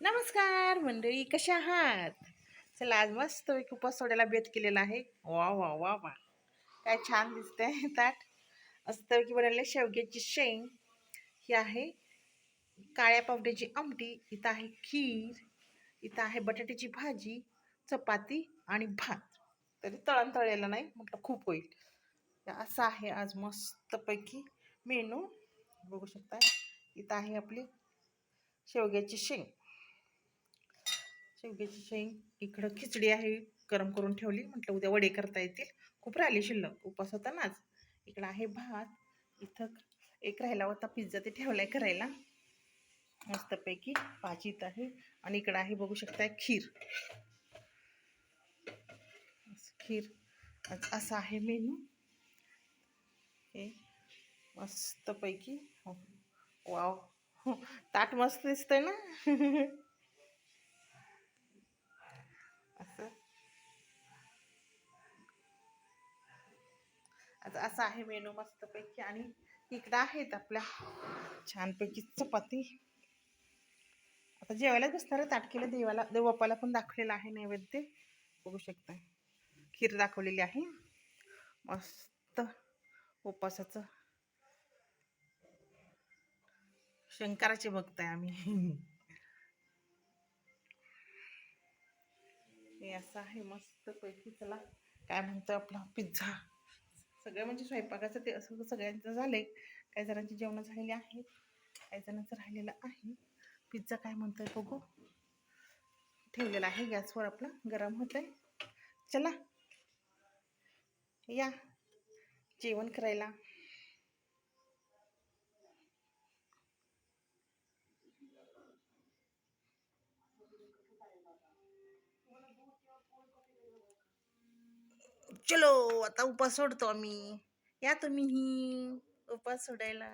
नमस्कार मंडळी कशा आहात? चला आज मस्त एक उपास सोडायला बेत केलेला आहे. वा वा वा वा काय छान दिसतंय ताट. मस्तपैकी बनवले शेवग्याची शेंग. ही आहे काळ्या पावड्याची आमटी. इथं आहे खीर. इथं आहे बटाट्याची भाजी चपाती आणि भात. तरी तळण तळलेलं नाही म्हटलं खूप होईल. असं आहे आज मस्तपैकी मेनू. बघू शकता इथं आहे आपली शेवग्याची शेंग. शेवग्याची शेंग इकडं खिचडी आहे गरम करून ठेवली. म्हटलं उद्या वडे करता येतील. खूप राहिली शिल्लक. उपास होता नाच इकडं आहे भात. इथं एक राहिला होता पिझ्झा ते ठेवलाय करायला. मस्तपैकी भाजी आहे. आणि इकडं आहे बघू शकताय खीर. असं खीर. असं असा आहे मेनू हे मस्तपैकी. हो. वाव. ताट मस्त दिसतंय ना. आता असं आहे मेनू मस्तपैकी. आणि इकडं आहेत आपल्या छानपैकी चपाती. आता जेवायला दिसणार आहे देवाला देवबापाला पण दाखवलेला आहे नैवेद्य. बघू शकता. खीर दाखवलेली आहे. मस्त उपासाचं. शंकराचे भक्त आहे आम्ही. हे असं आहे मस्त पैकी चला काय म्हणतो आपला? पिझ्झा. सगळं म्हणजे स्वयंपाकाचं ते असं सगळ्यांचं झालंय. काही जणांची जेवणं झालेली आहेत. काही जणांचं राहिलेलं आहे. पिझ्झा काय म्हणतोय बघू. ठेवलेला आहे गॅसवर आपला. गरम होत आहे चला. या. जेवण करायला. चलो आता उपास सोडतो आम्ही. या तुम्ही उपास सोडायला.